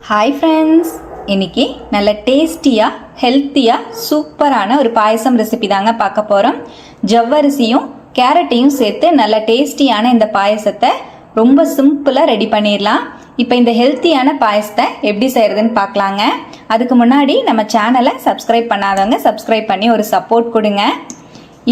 Hi friends இன்னைக்கு நல்ல டேஸ்டியாக ஹெல்த்தியாக சூப்பரான ஒரு பாயசம் ரெசிபி தாங்க பார்க்க போகிறோம் ஜவ்வரிசியும் கேரட்டையும் சேர்த்து நல்ல டேஸ்டியான இந்த பாயசத்தை ரொம்ப சிம்பிளாக ரெடி பண்ணிடலாம். இப்போ இந்த ஹெல்த்தியான பாயசத்தை எப்படி செய்கிறதுன்னு பார்க்கலாங்க. அதுக்கு முன்னாடி நம்ம சேனலை சப்ஸ்கிரைப் பண்ணாதவங்க சப்ஸ்கிரைப் பண்ணி ஒரு சப்போர்ட் கொடுங்க.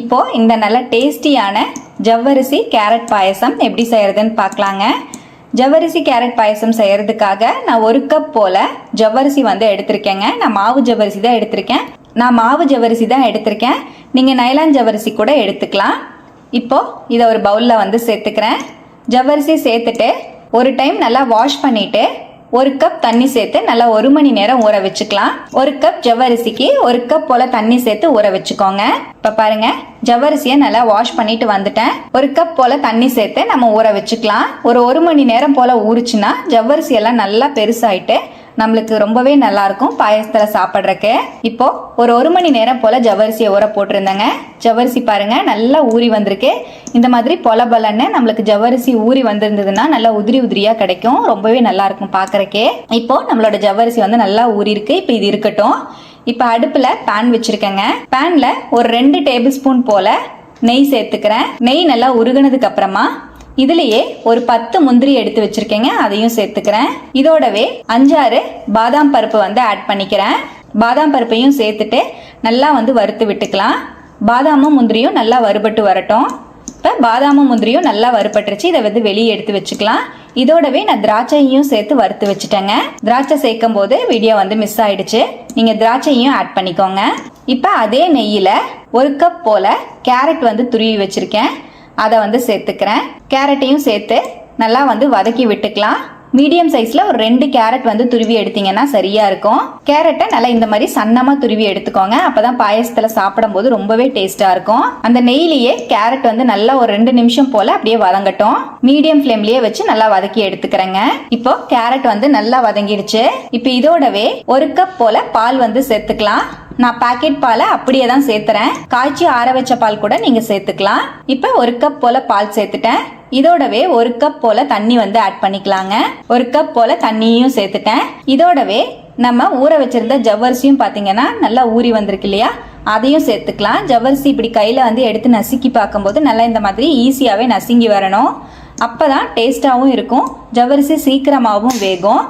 இப்போது இந்த நல்ல டேஸ்டியான ஜவ்வரிசி கேரட் பாயசம் எப்படி செய்கிறதுன்னு பார்க்கலாங்க. ஜவ்வரிசி கேரட் பாயசம் செய்யறதுக்காக நான் ஒரு கப் போல ஜவ்வரிசி வந்து எடுத்திருக்கேங்க. நான் மாவு ஜவ்வரிசி தான் எடுத்திருக்கேன். நான் மாவு ஜவ்வரிசி தான் எடுத்திருக்கேன். நீங்கள் நைலான் ஜவ்வரிசி கூட எடுத்துக்கலாம். இப்போ இதை ஒரு பவுலில் வந்து சேர்த்துக்கிறேன். ஜவ்வரிசி சேர்த்துட்டு ஒரு டைம் நல்லா வாஷ் பண்ணிட்டு ஒரு கப் தண்ணி சேர்த்து நல்லா ஒரு மணி நேரம் ஊற வச்சுக்கலாம். ஒரு கப் ஜவ்வரிசிக்கு ஒரு கப் போல தண்ணி சேர்த்து ஊற வச்சுக்கோங்க. இப்ப பாருங்க ஜவ்வரிசியை நல்லா வாஷ் பண்ணிட்டு வந்துட்டேன். ஒரு கப் போல தண்ணி சேர்த்து நம்ம ஊற வச்சுக்கலாம். ஒரு ஒரு மணி நேரம் போல ஊறுச்சுன்னா ஜவ்வரிசி எல்லாம் நல்லா பெருசாயிட்டு நம்மளுக்கு ரொம்பவே நல்லா இருக்கும் பாயசத்துல சாப்பிட்றக்கு. இப்போ ஒரு ஒரு மணி நேரம் போல ஜவ்வரிசியை ஊற போட்டிருந்தேங்க. ஜவரிசி பாருங்க நல்லா ஊறி வந்திருக்கு. இந்த மாதிரி பொல பலன்னு நம்மளுக்கு ஜவரிசி ஊறி வந்திருந்ததுன்னா நல்லா உதிரி உதிரியா கிடைக்கும். ரொம்பவே நல்லா இருக்கும் பாக்குறக்கே. இப்போ நம்மளோட ஜவ்வரிசி வந்து நல்லா ஊறி இருக்கு இப்போ இது இருக்கட்டும். இப்போ அடுப்புல பேன் வச்சிருக்கேங்க. பேன்ல ஒரு ரெண்டு டேபிள் ஸ்பூன் போல நெய் சேர்த்துக்கிறேன். நெய் நல்லா உருகுனதுக்கு அப்புறமா இதுலயே ஒரு பத்து முந்திரி எடுத்து வச்சிருக்கேங்க அதையும் சேர்த்துக்கிறேன். இதோடவே அஞ்சாறு பாதாம் பருப்பு வந்து ஆட் பண்ணிக்கிறேன். பாதாம் பருப்பையும் சேர்த்துட்டு நல்லா வந்து வறுத்து விட்டுக்கலாம். பாதாமும் முந்திரியும் நல்லா வறுபட்டு வரட்டும். இப்போ பாதாமும் முந்திரியும் நல்லா வறுபட்டுருச்சு இதை வந்து வெளியே எடுத்து வச்சுக்கலாம். இதோடவே நான் திராட்சையும் சேர்த்து வறுத்து வச்சுட்டேங்க. திராட்சை சேர்க்கும் போது வீடியோ வந்து மிஸ் ஆயிடுச்சு. நீங்கள் திராட்சையும் ஆட் பண்ணிக்கோங்க. இப்போ அதே நெய்யில் ஒரு கப் போல் கேரட் வந்து துருவி வச்சுருக்கேன். அதை வந்து சேர்த்துக்கிறேன். கேரட்டையும் சேர்த்து நல்லா வந்து வதக்கி விட்டுக்கலாம். மீடியம் சைஸ்ல ஒரு ரெண்டு கேரட் வந்து துருவி எடுத்தீங்கன்னா சரியா இருக்கும். கேரட்டை நல்லா இந்த மாதிரி சன்னமா துருவி எடுத்துக்கோங்க. அப்பதான் பாயசத்துல சாப்பிடும் போது ரொம்பவே டேஸ்டா இருக்கும். அந்த நெய்லயே கேரட் வந்து நல்லா ஒரு ரெண்டு நிமிஷம் போல அப்படியே வதங்கட்டும். மீடியம் ஃப்ளேம்லயே வச்சு நல்லா வதக்கி எடுத்துக்கிறேங்க. இப்போ கேரட் வந்து நல்லா வதங்கிடுச்சு. இப்போ இதோடவே ஒரு கப் போல பால் வந்து சேர்த்துக்கலாம். நான் பாக்கெட் பாலை அப்படியே தான் சேர்த்துறேன். காய்ச்சி ஆற வச்ச பால் கூட நீங்க சேர்த்துக்கலாம். இப்போ ஒரு கப் போல பால் சேர்த்துட்டேன். இதோடவே ஒரு கப் போல தண்ணி வந்து ஆட் பண்ணிக்கலாங்க. ஒரு கப் போல தண்ணியும் சேர்த்துட்டேன். இதோடவே நம்ம ஊற வச்சிருந்த ஜவ்வரிசியும் பார்த்தீங்கன்னா நல்லா ஊறி வந்திருக்கு இல்லையா? அதையும் சேர்த்துக்கலாம். ஜவ்வரிசி இப்படி கையில் வந்து எடுத்து நசுக்கி பார்க்கும்போது நல்லா இந்த மாதிரி ஈஸியாகவே நசுங்கி வரணும். அப்போ தான் டேஸ்ட்டாகவும் இருக்கும். ஜவ்வரிசி சீக்கிரமாகவும் வேகும்.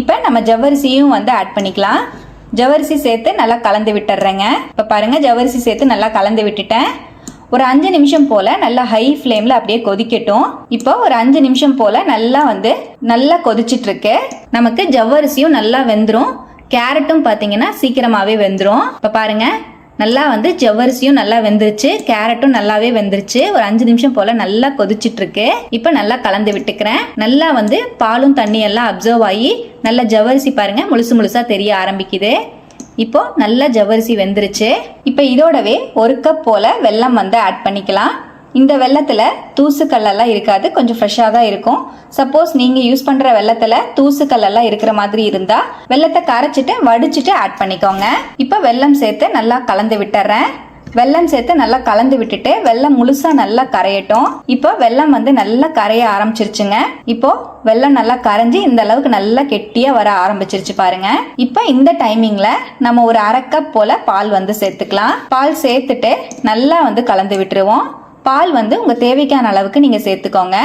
இப்போ நம்ம ஜவ்வரிசியும் வந்து ஆட் பண்ணிக்கலாம். ஜவ்வரிசி சேர்த்து நல்லா கலந்து விட்டுறேங்க. இப்போ பாருங்க ஜவ்வரிசி சேர்த்து நல்லா கலந்து விட்டுட்டேன். ஒரு அஞ்சு நிமிஷம் போல நல்லா ஹை ஃப்ளேம்ல அப்படியே கொதிக்கட்டும். இப்போ ஒரு அஞ்சு நிமிஷம் போல நல்லா வந்து நல்லா கொதிச்சிட்டு இருக்கு நமக்கு ஜவ்வரிசியும் நல்லா வெந்துடும் கேரட்டும் பார்த்தீங்கன்னா சீக்கிரமாகவே வெந்துடும் இப்போ பாருங்க நல்லா வந்து ஜவ்வரிசியும் நல்லா வெந்துருச்சு. கேரட்டும் நல்லாவே வெந்துருச்சு. ஒரு அஞ்சு நிமிஷம் போல நல்லா கொதிச்சிட்டு இருக்கு இப்போ நல்லா கலந்து விட்டுக்கிறேன். நல்லா வந்து பாலும் தண்ணி எல்லாம் அப்சர்வ் ஆகி நல்லா ஜவ்வரிசி பாருங்க முழுசு முழுசா தெரிய ஆரம்பிக்குது. இப்போ நல்லா ஜவ்வரிசி வெந்துருச்சு. இப்போ இதோடவே ஒரு கப் போல வெல்லம் வந்து ஆட் பண்ணிக்கலாம். இந்த வெள்ளத்தில் தூசுக்கல்லெல்லாம் இருக்காது கொஞ்சம் ஃப்ரெஷ்ஷாக தான் இருக்கும். சப்போஸ் நீங்கள் யூஸ் பண்ணுற வெள்ளத்தில் தூசுக்கல்லெல்லாம் இருக்கிற மாதிரி இருந்தால் வெள்ளத்தை கரைச்சிட்டு வடிச்சிட்டு ஆட் பண்ணிக்கோங்க. இப்போ வெல்லம் சேர்த்து நல்லா கலந்து விட்டுறேன். வெல்லம் சேர்த்து நல்லா கலந்து விட்டுட்டு வெள்ளம் முழுசா நல்லா கரையட்டும். இப்போ வெல்லம் வந்து நல்லா கரைய ஆரம்பிச்சிருச்சுங்க. இப்போ வெள்ளம் நல்லா கரைஞ்சி இந்த அளவுக்கு நல்லா கெட்டியா வர ஆரம்பிச்சிருச்சு பாருங்க. இப்போ இந்த டைமிங்ல நம்ம ஒரு அரை கப் போல பால் வந்து சேர்த்துக்கலாம். பால் சேர்த்துட்டு நல்லா வந்து கலந்து விட்டுருவோம். பால் வந்து உங்க தேவைக்கான அளவுக்கு நீங்க சேர்த்துக்கோங்க.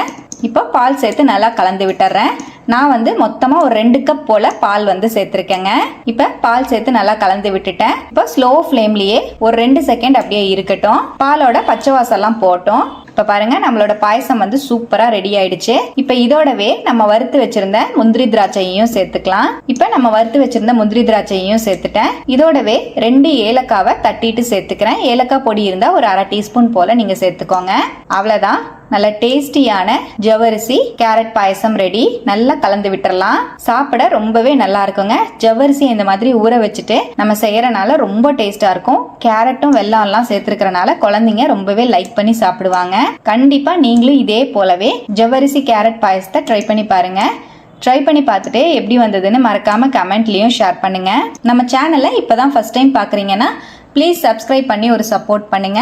இப்போ பால் சேர்த்து நல்லா கலந்து விட்டுறேன். நான் வந்து மொத்தமாக ஒரு ரெண்டு கப் போல் பால் வந்து சேர்த்துருக்கேங்க. இப்போ பால் சேர்த்து நல்லா கலந்து விட்டுட்டேன். இப்போ ஸ்லோ ஃப்ளேம்லேயே ஒரு ரெண்டு செகண்ட் அப்படியே இருக்கட்டும். பாலோட பச்சை வாசம்லாம் போட்டோம். இப்போ பாருங்க நம்மளோட பாயசம் வந்து சூப்பராக ரெடி ஆயிடுச்சு. இப்போ இதோடவே நம்ம வறுத்து வச்சிருந்த முந்திரி திராட்சையையும் சேர்த்துக்கலாம். இப்போ நம்ம வறுத்து வச்சிருந்த முந்திரி திராட்சையையும் சேர்த்துட்டேன். இதோடவே ரெண்டு ஏலக்காவை தட்டிட்டு சேர்த்துக்கிறேன். ஏலக்காய் பொடி இருந்தால் ஒரு அரை டீஸ்பூன் போல நீங்கள் சேர்த்துக்கோங்க. அவ்வளோதான் நல்ல டேஸ்டியான ஜவ்வரிசி கேரட் பாயசம் ரெடி நல்லா கலந்து விட்டுறலாம். சாப்பிட ரொம்பவே நல்லா இருக்குங்க. ஜவ்வரிசி இந்த மாதிரி ஊற வச்சுட்டு நம்ம செய்யறனால ரொம்ப டேஸ்டா இருக்கும். கேரட்டும் வெள்ளம் எல்லாம் சேர்த்துருக்கறனால குழந்தைங்க ரொம்பவே லைக் பண்ணி சாப்பிடுவாங்க. கண்டிப்பா நீங்களும் இதே போலவே ஜவ்வரிசி கேரட் பாயசத்தை ட்ரை பண்ணி பாருங்க. ட்ரை பண்ணி பார்த்துட்டு எப்படி வந்ததுன்னு மறக்காம கமெண்ட்லயும் ஷேர் பண்ணுங்க. நம்ம சேனலை இப்பதான் ஃபர்ஸ்ட் டைம் பாக்குறீங்கன்னா ப்ளீஸ் சப்ஸ்கிரைப் பண்ணி ஒரு சப்போர்ட் பண்ணுங்க.